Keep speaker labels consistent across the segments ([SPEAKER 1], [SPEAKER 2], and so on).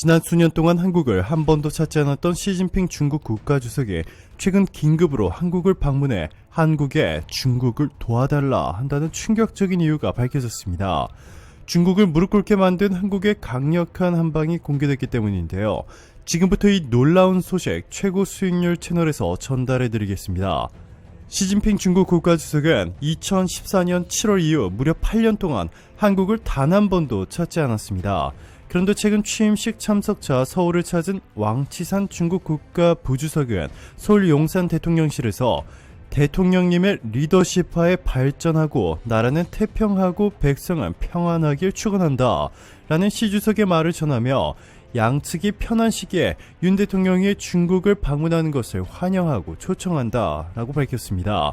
[SPEAKER 1] 지난 수년 동안 한국을 한 번도 찾지 않았던 시진핑 중국 국가주석이 최근 긴급으로 한국을 방문해 한국에 중국을 도와달라 한다는 충격적인 이유가 밝혀졌습니다. 중국을 무릎 꿇게 만든 한국의 강력한 한방이 공개됐기 때문인데요. 지금부터 이 놀라운 소식 최고 수익률 채널에서 전달해 드리겠습니다. 시진핑 중국 국가주석은 2014년 7월 이후 무려 8년 동안 한국을 단 한 번도 찾지 않았습니다. 그런데 최근 취임식 참석차 서울을 찾은 왕치산 중국 국가 부주석은 서울 용산 대통령실에서 대통령님의 리더십하에 발전하고 나라는 태평하고 백성은 평안하길 축원한다 라는 시 주석의 말을 전하며 양측이 편한 시기에 윤 대통령이 중국을 방문하는 것을 환영하고 초청한다 라고 밝혔습니다.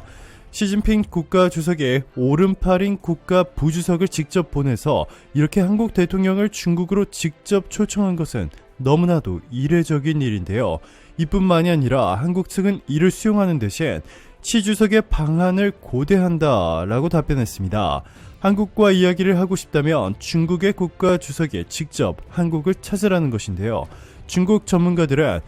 [SPEAKER 1] 시진핑 국가 주석의 오른팔인 국가 부주석을 직접 보내서 이렇게 한국 대통령을 중국으로 직접 초청한 것은 너무나도 이례적인 일인데요. 이뿐만이 아니라 한국 측은 이를 수용하는 대신 치 주석의 방안을 고대한다 라고 답변했습니다. 한국과 이야기를 하고 싶다면 중국의 국가 주석이 직접 한국을 찾으라는 것인데요. 중국 전문가들은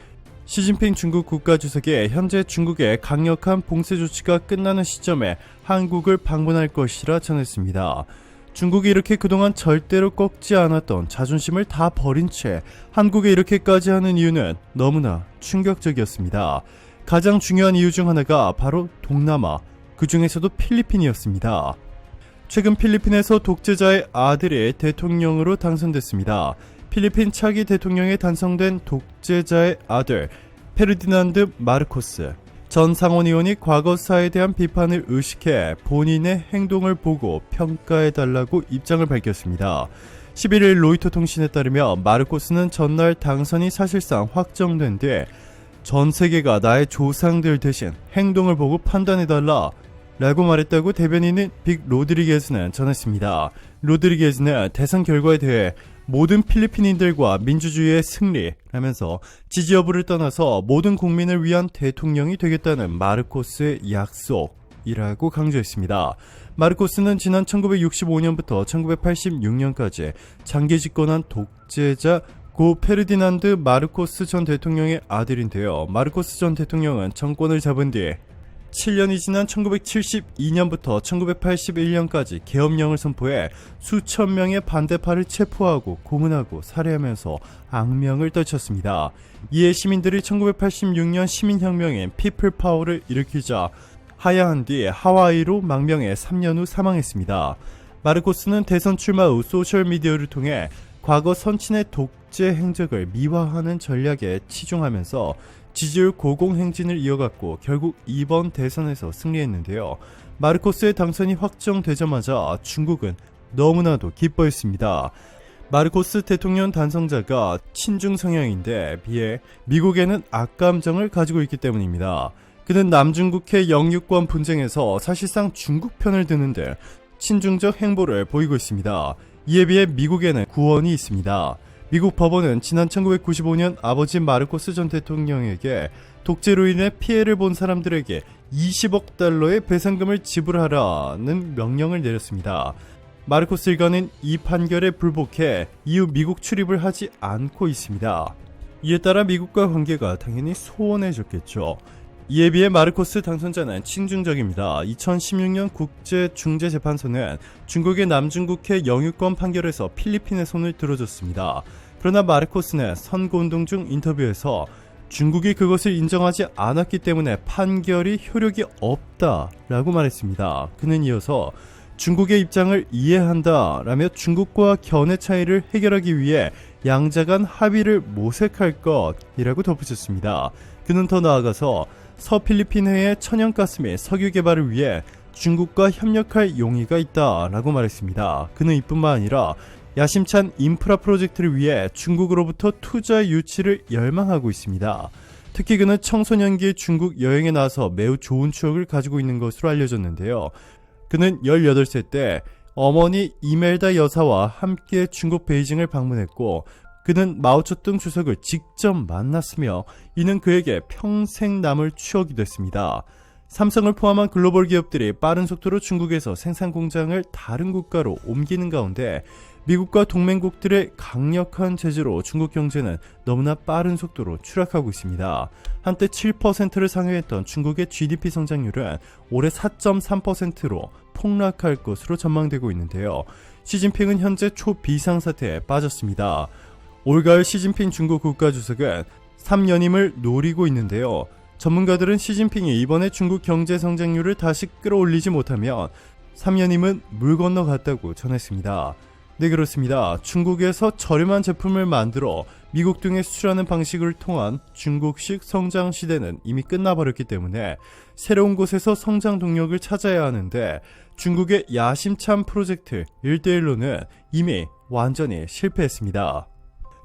[SPEAKER 1] 시진핑 중국 국가주석이 현재 중국의 강력한 봉쇄 조치가 끝나는 시점에 한국을 방문할 것이라 전했습니다. 중국이 이렇게 그동안 절대로 꺾지 않았던 자존심을 다 버린 채 한국에 이렇게까지 하는 이유는 너무나 충격적이었습니다. 가장 중요한 이유 중 하나가 바로 동남아, 그 중에서도 필리핀이었습니다. 최근 필리핀에서 독재자의 아들이 대통령으로 당선됐습니다. 필리핀 차기 대통령에 단성된 독재자의 아들 페르디난드 마르코스 전 상원의원이 과거사에 대한 비판을 의식해 본인의 행동을 보고 평가해달라고 입장을 밝혔습니다. 11일 로이터 통신에 따르면 마르코스는 전날 당선이 사실상 확정된 뒤 전 세계가 나의 조상들 대신 행동을 보고 판단해달라 라고 말했다고 대변인인 빅 로드리게즈는 전했습니다. 로드리게즈는 대선 결과에 대해 모든 필리핀인들과 민주주의의 승리라면서 지지 여부를 떠나서 모든 국민을 위한 대통령이 되겠다는 마르코스의 약속 이라고 강조했습니다. 마르코스는 지난 1965년부터 1986년까지 장기 집권한 독재자 고 페르디난드 마르코스 전 대통령의 아들인데요. 마르코스 전 대통령은 정권을 잡은 뒤 7년이 지난 1972년부터 1981년까지 계엄령을 선포해 수천 명의 반대파를 체포하고 고문하고 살해하면서 악명을 떨쳤습니다. 이에 시민들이 1986년 시민혁명인 피플 파워를 일으키자 하야한 뒤 하와이로 망명해 3년 후 사망했습니다. 마르코스는 대선 출마 후 소셜미디어를 통해 과거 선친의 독재 행적을 미화하는 전략에 치중하면서 지지율 고공행진을 이어갔고 결국 이번 대선에서 승리했는데요. 마르코스의 당선이 확정되자마자 중국은 너무나도 기뻐했습니다. 마르코스 대통령 단성자가 친중 성향인데 비해 미국에는 악감정을 가지고 있기 때문입니다. 그는 남중국해 영유권 분쟁에서 사실상 중국 편을 드는데 친중적 행보를 보이고 있습니다. 이에 비해 미국에는 구원이 있습니다. 미국 법원은 지난 1995년 아버지 마르코스 전 대통령에게 독재로 인해 피해를 본 사람들에게 20억 달러의 배상금을 지불하라는 명령을 내렸습니다. 마르코스 일가는 이 판결에 불복해 이후 미국 출입을 하지 않고 있습니다. 이에 따라 미국과 관계가 당연히 소원해졌겠죠. 이에 비해 마르코스 당선자는 친중적입니다. 2016년 국제중재재판소는 중국의 남중국해 영유권 판결에서 필리핀의 손을 들어줬습니다. 그러나 마르코스는 선거운동 중 인터뷰에서 중국이 그것을 인정하지 않았기 때문에 판결이 효력이 없다 라고 말했습니다. 그는 이어서 중국의 입장을 이해한다 라며 중국과 견해 차이를 해결하기 위해 양자 간 합의를 모색할 것이라고 덧붙였습니다. 그는 더 나아가서 서필리핀해의 천연가스 및 석유 개발을 위해 중국과 협력할 용의가 있다 라고 말했습니다. 그는 이뿐만 아니라 야심찬 인프라 프로젝트를 위해 중국으로부터 투자 유치를 열망하고 있습니다. 특히 그는 청소년기에 중국 여행에 나서 매우 좋은 추억을 가지고 있는 것으로 알려졌는데요. 그는 18세 때 어머니 이멜다 여사와 함께 중국 베이징을 방문했고 그는 마오쩌둥 주석을 직접 만났으며 이는 그에게 평생 남을 추억이 됐습니다. 삼성을 포함한 글로벌 기업들이 빠른 속도로 중국에서 생산 공장을 다른 국가로 옮기는 가운데 미국과 동맹국들의 강력한 제재로 중국 경제는 너무나 빠른 속도로 추락하고 있습니다. 한때 7%를 상회했던 중국의 GDP 성장률은 올해 4.3%로 폭락할 것으로 전망되고 있는데요. 시진핑은 현재 초비상사태에 빠졌습니다. 올가을 시진핑 중국 국가주석은 3년임을 노리고 있는데요. 전문가들은 시진핑이 이번에 중국 경제 성장률을 다시 끌어올리지 못하면 3년임은 물 건너갔다고 전했습니다. 네, 그렇습니다. 중국에서 저렴한 제품을 만들어 미국 등에 수출하는 방식을 통한 중국식 성장 시대는 이미 끝나버렸기 때문에 새로운 곳에서 성장 동력을 찾아야 하는데 중국의 야심찬 프로젝트 1대1로는 이미 완전히 실패했습니다.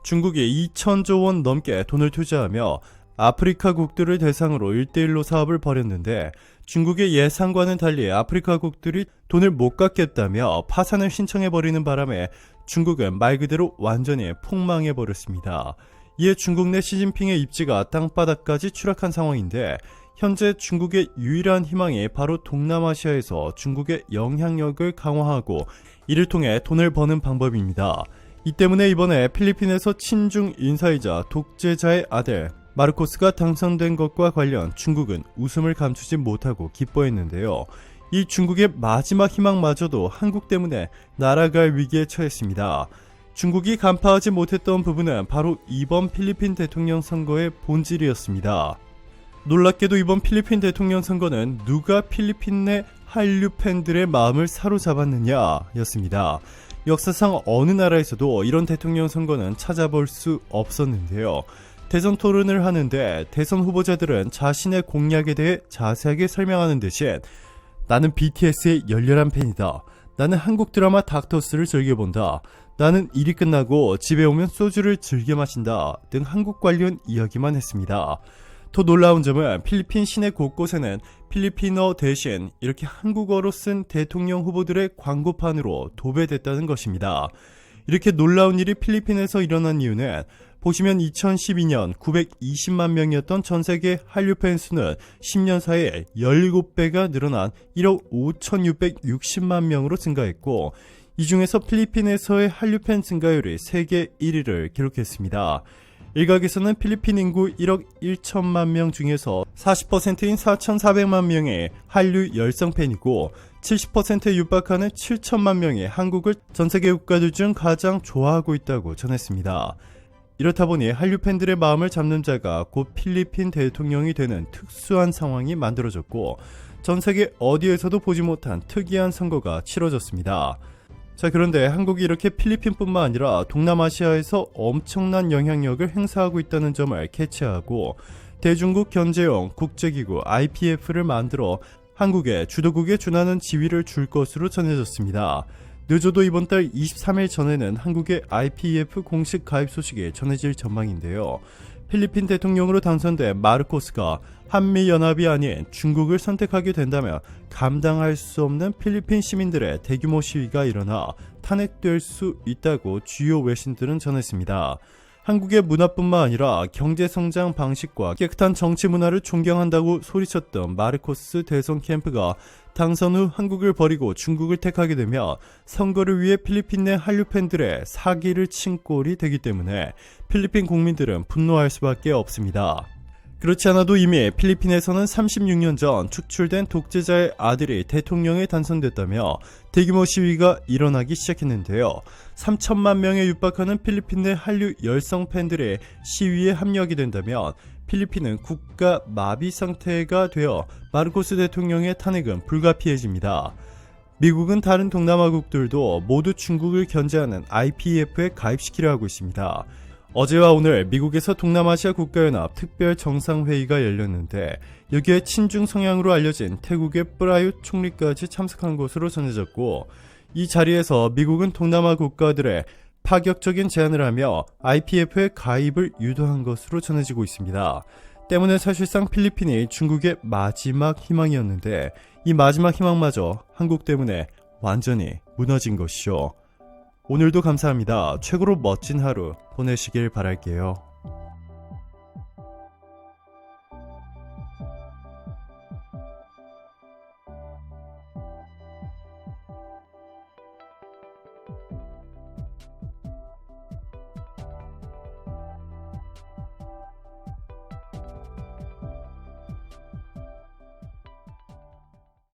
[SPEAKER 1] 중국이 2천조 원 넘게 돈을 투자하며 아프리카 국들을 대상으로 1대1로 사업을 벌였는데 중국의 예상과는 달리 아프리카 국들이 돈을 못 갚겠다며 파산을 신청해버리는 바람에 중국은 말 그대로 완전히 폭망해버렸습니다. 이에 중국 내 시진핑의 입지가 땅바닥까지 추락한 상황인데 현재 중국의 유일한 희망이 바로 동남아시아에서 중국의 영향력을 강화하고 이를 통해 돈을 버는 방법입니다. 이 때문에 이번에 필리핀에서 친중 인사이자 독재자의 아들 마르코스가 당선된 것과 관련 중국은 웃음을 감추지 못하고 기뻐했는데요. 이 중국의 마지막 희망마저도 한국 때문에 날아갈 위기에 처했습니다. 중국이 간파하지 못했던 부분은 바로 이번 필리핀 대통령 선거의 본질이었습니다. 놀랍게도 이번 필리핀 대통령 선거는 누가 필리핀 내 한류 팬들의 마음을 사로잡았느냐 였습니다. 역사상 어느 나라에서도 이런 대통령 선거는 찾아볼 수 없었는데요. 대선 토론을 하는데 대선 후보자들은 자신의 공약에 대해 자세하게 설명하는 대신 나는 BTS의 열렬한 팬이다. 나는 한국 드라마 닥터스를 즐겨본다. 나는 일이 끝나고 집에 오면 소주를 즐겨 마신다. 등 한국 관련 이야기만 했습니다. 더 놀라운 점은 필리핀 시내 곳곳에는 필리핀어 대신 이렇게 한국어로 쓴 대통령 후보들의 광고판으로 도배됐다는 것입니다. 이렇게 놀라운 일이 필리핀에서 일어난 이유는 보시면 2012년 920만 명이었던 전 세계 한류 팬 수는 10년 사이에 17배가 늘어난 1억 5,660만 명으로 증가했고 이 중에서 필리핀에서의 한류 팬 증가율이 세계 1위를 기록했습니다. 일각에서는 필리핀 인구 1억 1천만 명 중에서 40%인 4,400만 명의 한류 열성 팬이고 70%에 육박하는 7천만 명이 한국을 전 세계 국가들 중 가장 좋아하고 있다고 전했습니다. 이렇다 보니 한류 팬들의 마음을 잡는 자가 곧 필리핀 대통령이 되는 특수한 상황이 만들어졌고 전 세계 어디에서도 보지 못한 특이한 선거가 치러졌습니다. 자, 그런데 한국이 이렇게 필리핀뿐만 아니라 동남아시아에서 엄청난 영향력을 행사하고 있다는 점을 캐치하고 대중국 견제용 국제기구 IPF를 만들어 한국에 주도국에 준하는 지위를 줄 것으로 전해졌습니다. 늦어도 이번 달 23일 전에는 한국의 IPF 공식 가입 소식이 전해질 전망인데요. 필리핀 대통령으로 당선된 마르코스가 한미 연합이 아닌 중국을 선택하게 된다면 감당할 수 없는 필리핀 시민들의 대규모 시위가 일어나 탄핵될 수 있다고 주요 외신들은 전했습니다. 한국의 문화뿐만 아니라 경제 성장 방식과 깨끗한 정치 문화를 존경한다고 소리쳤던 마르코스 대선 캠프가 당선 후 한국을 버리고 중국을 택하게 되면 선거를 위해 필리핀 내 한류 팬들의 사기를 친 꼴이 되기 때문에 필리핀 국민들은 분노할 수밖에 없습니다. 그렇지 않아도 이미 필리핀에서는 36년 전 축출된 독재자의 아들이 대통령에 당선됐다며 대규모 시위가 일어나기 시작했는데요. 3천만 명에 육박하는 필리핀 내 한류 열성 팬들의 시위에 합력이 된다면 필리핀은 국가 마비 상태가 되어 마르코스 대통령의 탄핵은 불가피해집니다. 미국은 다른 동남아국들도 모두 중국을 견제하는 IPEF에 가입시키려 하고 있습니다. 어제와 오늘 미국에서 동남아시아 국가연합 특별 정상회의가 열렸는데 여기에 친중 성향으로 알려진 태국의 프라윕 총리까지 참석한 것으로 전해졌고 이 자리에서 미국은 동남아 국가들의 파격적인 제안을 하며 IPF에 가입을 유도한 것으로 전해지고 있습니다. 때문에 사실상 필리핀이 중국의 마지막 희망이었는데 이 마지막 희망마저 한국 때문에 완전히 무너진 것이죠. 오늘도 감사합니다. 최고로 멋진 하루 보내시길 바랄게요.